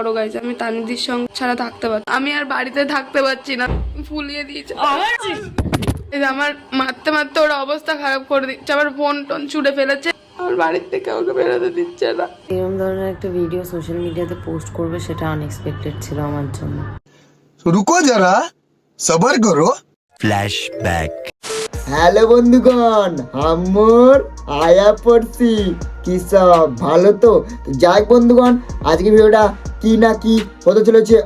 বড় গাইজ আমি তানিদির সঙ্গে ছাড়া থাকতে পারছি আমি আর বাড়িতে থাকতে পারছি না। ফুলিয়ে দিয়েছি। আমার মারতে মারতে ওর অবস্থা খারাপ করে দিচ্ছে। আবার ফোন টোন ছুটে ফেলেছে। থেকে বেরোতে দিচ্ছে না। ধরনের একটা ভিডিও সোশ্যাল মিডিয়াতে পোস্ট করবে সেটা ছিল আমার জন্য। রুকো যারা সবার করো। ফ্ল্যাশব্যাক হ্যালো বন্ধুগণ আমার আয়া পড়ছি। কি সব, ভালো তো? যাই বন্ধুগণ, আজকে ভিডিওটা কি না কি হতে চলেছে,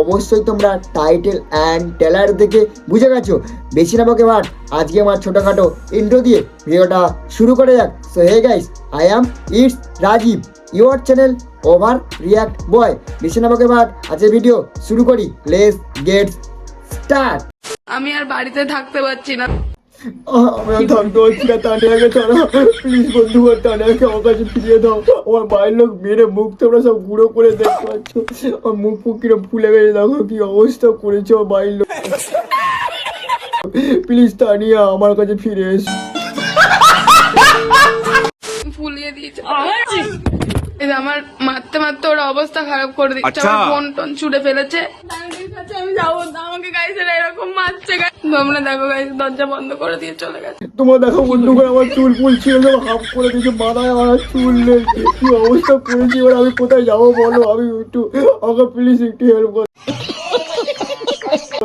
অবশ্যই তোমরা টাইটেল অ্যান্ড টেলার দেখে বুঝে গেছো। বেশি না বকে ভাট, আজকে আমার ছোটোখাটো ইন্ট্রো দিয়ে ভিডিওটা শুরু করে যাক। So hey guys I am it's Rajiv your channel overreact boy বেশি না বকে ভাট, আজকে ভিডিও শুরু করি। লেস গেটস স্টার্ট আমি আর বাড়িতে থাকতে পারছি না। আমরা থাকতে পারছি না তানিয়াকে ছাড়া। প্লিজ বন্ধু তানিয়াকে আমার কাছে ফিরিয়ে দাও। আমার বাড়ির লোক মেরে মুখ তোমরা সব গুঁড়ো করে দেখতে পাচ্ছ। আমার মুখ ফুক কিরম ফুলে গেছে, দেখো কি অবস্থা করেছে আমার বাড়ির লোক। প্লিজ তানিয়া, আমার কাছে ফিরে এসো। ফুলিয়ে দিয়েছে। এই আমার মারতে মারতে ওর অবস্থা খারাপ করে দিচ্ছে। আমার ফোন টোন ছুটে ফেলেছে। আমি যাব না আমাকে গাইছে এরকম মারছে। তোমরা দেখো গাইছে দরজা বন্ধ করে দিয়ে চলে গেছে। তোমার দেখো বন্ধু করে আমার চুল ফুল ছিল সব হাফ করে দিয়েছে মাথায় আমার চুল নেই। কি অবস্থা করেছি এবার আমি কোথায় যাব বলো? আমি একটু আমাকে প্লিজ একটু হেল্প করো।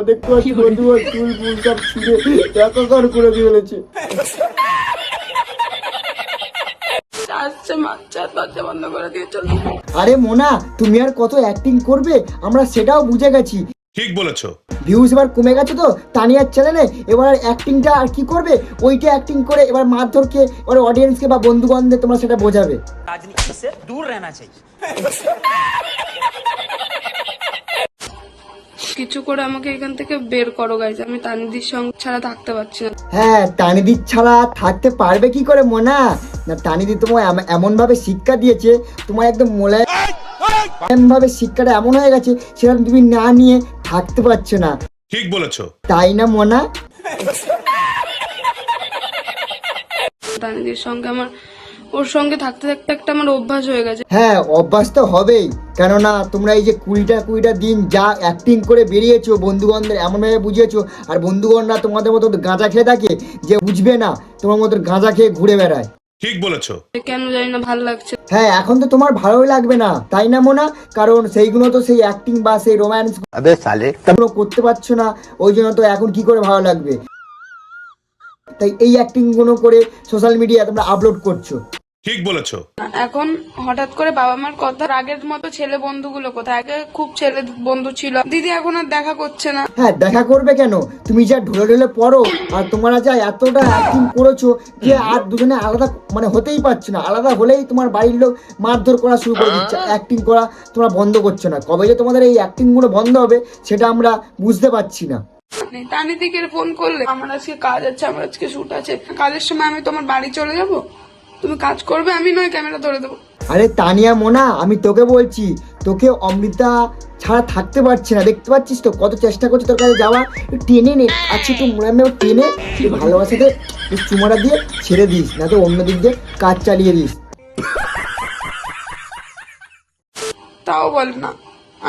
দেখতে পাচ্ছি বন্ধু আমার চুল ফুল সব ছিঁড়ে একাকার করে দিয়ে ফেলেছে। আসছে মারছে আর দরজা বন্ধ করে দিয়ে চলে গেছে। আরে মোনা তুমি আর কত অ্যাক্টিং করবে আমরা সেটাও বুঝে গেছি ঠিক বলেছো ভিউজ এবার কমে গেছে তো তানিয়ার চ্যানেলে এবার অ্যাক্টিংটা আর কি করবে ওইটা অ্যাক্টিং করে এবার মারধরকে এবার অডিয়েন্সকে বা বন্ধু বান্ধবদের তোমরা সেটা বোঝাবে राजनीति से दूर रहना चाहिए কিছু করে আমাকে এখান থেকে বের করো গাইছে আমি তানিদির সঙ্গে ছাড়া থাকতে পারছি না হ্যাঁ টানিদি ছাড়া থাকতে পারবে কি করে মোনা না টানিদি তোমায় এম- এমন ভাবে শিক্ষা দিয়েছে তোমার একদম মোলায়েম ভাবে শিক্ষাটা এমন হয়ে গেছে সেটা তুমি না নিয়ে থাকতে পারছ না। ঠিক বলেছ। তাই না মোনা? তানিদির সঙ্গে আমার ওর সঙ্গে থাকতে থাকতে একটা আমার অভ্যাস হয়ে গেছে। হ্যাঁ অভ্যাস তো হবেই। কেননা তোমরা এই যে কুড়িটা কুড়িটা দিন যা অ্যাক্টিং করে বেরিয়েছো বন্ধুগণদের এমনভাবে বুঝিয়েছো আর বন্ধুগণরা তোমাদের মতো গাঁজা খেয়ে থাকে যে বুঝবে না তোমার মতো গাঁজা খেয়ে ঘুরে বেড়ায়। ঠিক বলেছ। কেন জানি না ভালো লাগছে। হ্যাঁ এখন তো তোমার ভালোই লাগবে না তাই না মোনা? কারণ সেইগুলো তো সেই অ্যাক্টিং বা সেই রোম্যান্স আবে সালে। তুমি করতে পারছ না ওই জন্য তো এখন কি করে ভালো লাগবে? তাই এই অ্যাক্টিংগুলো করে সোশ্যাল মিডিয়া তোমরা আপলোড করছ। ঠিক বলেছ। এখন হঠাৎ করে বাবা মার কথা আগের মতো ছেলে বন্ধুগুলো কোথায়? আগে খুব ছেলে বন্ধু ছিল। দিদি এখন আর দেখা করছে না। হ্যাঁ দেখা করবে কেন? তুমি যা ঢলে ঢলে পড়ো আর তোমরা যা এতটা অ্যাক্টিং করেছ যে আর দুজনে আলাদা মানে হতেই পারছ না। আলাদা হলেই তোমার বাড়ির লোক মারধর করা শুরু করে দিচ্ছে। অ্যাক্টিং করা তোমরা বন্ধ করছ না। কবে যে তোমাদের এই অ্যাক্টিংগুলো বন্ধ হবে সেটা আমরা বুঝতে পারছি না। টানি দিকে ফোন করলে আমার আজকে কাজ আছে আমার আজকে শুট আছে। কাজের সময় আমি তোমার বাড়ি চলে যাব? তুমি কাজ করবে আমি নয় ক্যামেরা ধরে দেবো। আরে তানিয়া মোনা আমি তোকে বলছি তোকে অমৃতা ছাড়া থাকতে পারছি না। দেখতে পাচ্ছিস তো কত চেষ্টা করছি তোর কাছে যাওয়া টেনে নে। আচ্ছা একটু মোড়ামে টেনে ভালোবাসাতে একটু চুমাটা দিয়ে ছেড়ে দিস না তো অন্য দিক দিয়ে কাজ চালিয়ে দিস। তাও বলে না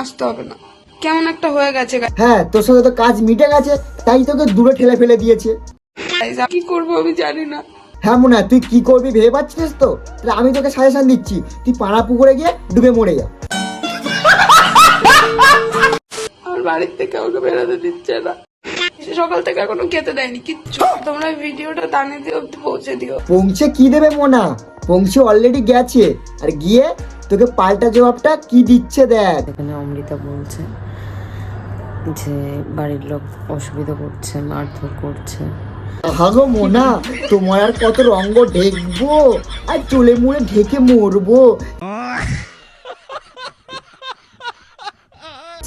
আসতে হবে না। কেমন একটা হয়ে গেছে হ্যাঁ তোর সাথে তো কাজ মিটে গেছে তাই তোকে দূরে ঠেলে ফেলে দিয়েছে। কি করব আমি জানি না। হ্যাঁ মোনা তুই কি করবি ভেবে পাচ্ছিস তো? তাহলে আমি তোকে সাজেশন দিচ্ছি তুই পাড়া পুকুরে গিয়ে ডুবে মরে যা। আমার বাড়ির থেকে ওকে বেরোতে দিচ্ছে না। সকাল থেকে এখনও খেতে দেয়নি কিচ্ছু। তোমরা ভিডিওটা টানে দিয়ে অব্দি পৌঁছে দিও। পৌঁছে কি দেবে মোনা? পৌঁছে অলরেডি গেছে। আর গিয়ে তোকে পাল্টা জবাবটা কি দিচ্ছে দেখ। এখানে অমৃতা বলছে যে বাড়ির লোক অসুবিধা করছে মারধর করছে। হাগো মোনা তোমার আর কত রঙ্গ ঢেকবো? আর চলে মুড়ে ঢেকে মরবো।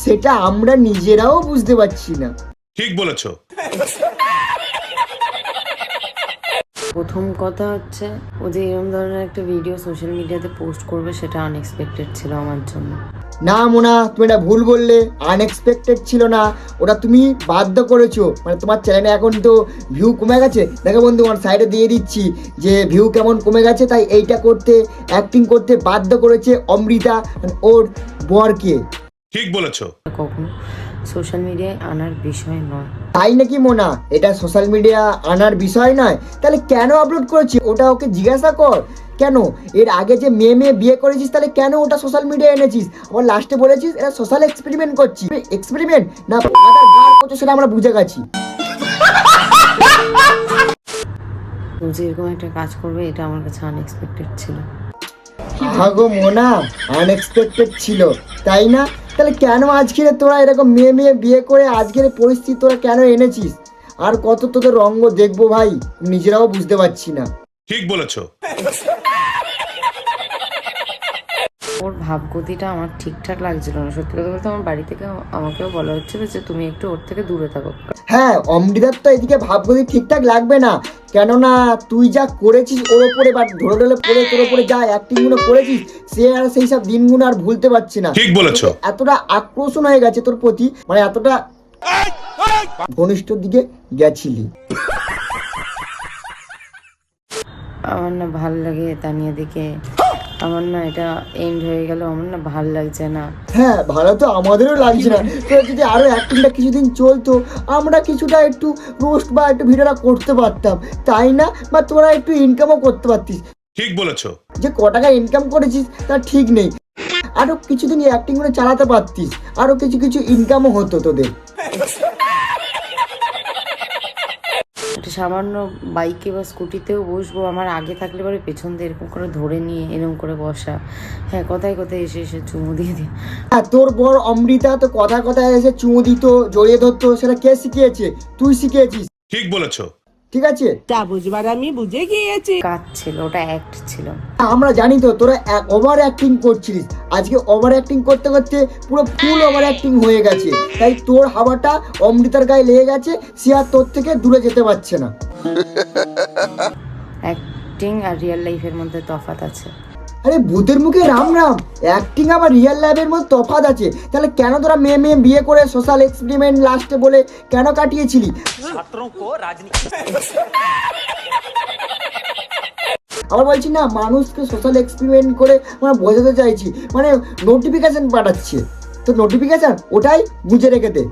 সেটা আমরা নিজেরাও বুঝতে পারছি না। ঠিক বলেছ। প্রথম কথা হচ্ছে ও যে এরকম ধরনের একটা ভিডিও সোশ্যাল মিডিয়াতে পোস্ট করবে সেটা আনএক্সপেক্টেড ছিল আমার জন্য। না মোনা তুমি এটা ভুল বললে আনএক্সপেক্টেড ছিল না। ওটা তুমি বাধ্য করেছ। মানে তোমার চ্যানেলে এখন তো ভিউ কমে গেছে। দেখো বন্ধু আমার সাইডে দিয়ে দিচ্ছি যে ভিউ কেমন কমে গেছে তাই এইটা করতে অ্যাক্টিং করতে বাধ্য করেছে অমৃতা ওর বরকে। ঠিক বলেছ। কখনো সোশ্যাল মিডিয়ায় আনার বিষয় নয়। তাই নাকি মোনা? এটা সোশ্যাল মিডিয়া আনার বিষয় নয়। তাহলে কেন আপলোড করেছি? ওটা ওকে জিজ্ঞাসা কর। কেন? এর আগে যে মেয়ে মেয়ে বিয়ে করেছিস তাহলে কেন ওটা সোশ্যাল মিডিয়া এনেছিস? আবার লাস্টে বলেছিস এটা সোশ্যাল এক্সপেরিমেন্ট করছি। এক্সপেরিমেন্ট না করছ সেটা আমরা বুঝে গেছি। তুমি যে এরকম একটা কাজ করবে এটা আমার কাছে আনএক্সপেক্টেড ছিল। ভাগো মোনা আনএক্সপেক্টেড ছিল তাই না? তাহলে কেন আজকের তোরা এরকম মেয়ে মেয়ে বিয়ে করে আজকের পরিস্থিতি তোরা কেন এনেছিস? আর কত তোদের রঙ্গ দেখব ভাই নিজেরাও বুঝতে পারছি না। ঠিক বলেছ। ওর ভাবগতিটা আমার ঠিকঠাক লাগছিল না। সত্যি কথা বলতে আমার বাড়ি থেকে আমাকেও বলা হচ্ছিল যে তুমি একটু ওর থেকে দূরে থাকো। হ্যাঁ অমৃতার তো এদিকে ভাবগতি ঠিকঠাক লাগবে না। কেননা তুই যা করেছিস ওর ওপরে বা ধরে ধরে পড়ে তোর ওপরে যা অ্যাক্টিংগুলো করেছিস সে আর সেই সব দিনগুলো আর ভুলতে পারছি না। ঠিক বলেছ। এতটা আক্রোশন হয়ে গেছে তোর প্রতি মানে এতটা ঘনিষ্ঠর দিকে গেছিলি। আমার না ভালো লাগে তানিয়া দিকে আমার না এটা এন্ড হয়ে গেল আমার না ভালো লাগছে না। হ্যাঁ ভালো তো আমাদেরও লাগছে না। তো যদি আরও অ্যাক্টিংটা কিছুদিন চলতো আমরা কিছুটা একটু রোস্ট বা একটু ভিডিওটা করতে পারতাম। তাই না? বা তোরা একটু ইনকামও করতে পারতিস। ঠিক বলেছ। যে ক টাকা ইনকাম করেছিস তা ঠিক নেই। আরও কিছুদিন অ্যাক্টিং করে চালাতে পারতিস। আরও কিছু কিছু ইনকামও হতো তোদের। সামান্য বাইকে বা স্কুটিতেও বসবো আমার আগে থাকলে পরে পেছন দিয়ে এরকম করে ধরে নিয়ে এরকম করে বসা। হ্যাঁ কথায় কথায় এসে এসে চুমু দিয়ে দিয়ে হ্যাঁ তোর বর অমৃতা তো কথা কথায় এসে চুমু দিত জড়িয়ে ধরতো সেটা কে শিখিয়েছে? তুই শিখিয়েছিস? ঠিক বলেছ। ঠিক আছে? কাজ ছিল ওটা অ্যাক্ট ছিল। আমরা জানি তো তোরা ওভার অ্যাক্টিং করছিলিস। আজকে ওভার অ্যাক্টিং করতে করতে পুরো ফুল ওভার অ্যাক্টিং হয়ে গেছে। তাই তোর হাওয়াটা অমৃতার গায়ে লেগে গেছে সে আর তোর থেকে দূরে যেতে পারছে না। অ্যাক্টিং আর রিয়েল লাইফের মধ্যে তফাৎ আছে। আরে ভূতের মুখে রাম রাম। অ্যাক্টিং আবার রিয়েল লাইফের মধ্যে তফাত আছে। তাহলে কেন তোরা মেয়ে মেয়ে বিয়ে করে সোশ্যাল এক্সপেরিমেন্ট লাস্টে বলে কেন কাটিয়েছিলি? আবার বলছি না, মানুষকে সোশ্যাল এক্সপেরিমেন্ট করে মানে বোঝাতে চাইছি। মানে নোটিফিকেশন পাঠাচ্ছে। তো নোটিফিকেশন ওটাই বুঝে রেখে দে।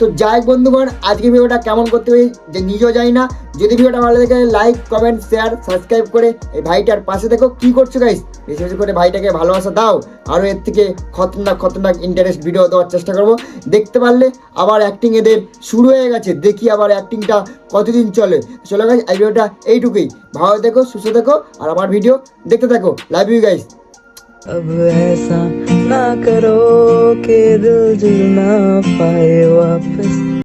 তো যাই বন্ধুগণ আজকে ভিডিওটা কেমন করতে হবে যে নিজেও জানি না। যদি ভিডিওটা ভালো লাগে লাইক কমেন্ট শেয়ার সাবস্ক্রাইব করে এই ভাইটার পাশে দেখো কি করছ গাইস বেশি বেশি করে ভাইটাকে ভালোবাসা দাও। আরও এর থেকে খতরনাক খতরনাক ইন্টারেস্ট ভিডিও দেওয়ার চেষ্টা করব। দেখতে পারলে আবার অ্যাক্টিং এদের শুরু হয়ে গেছে। দেখি আবার অ্যাক্টিংটা কতদিন চলে। চলো গাইস এই ভিডিওটা এইটুকুই। ভালো দেখো সুস্থ দেখো আর আমার ভিডিও দেখতে থাকো। লাভ ইউ গাইস अब ऐसा ना करो के दिल जुड़ ना पाए वापस।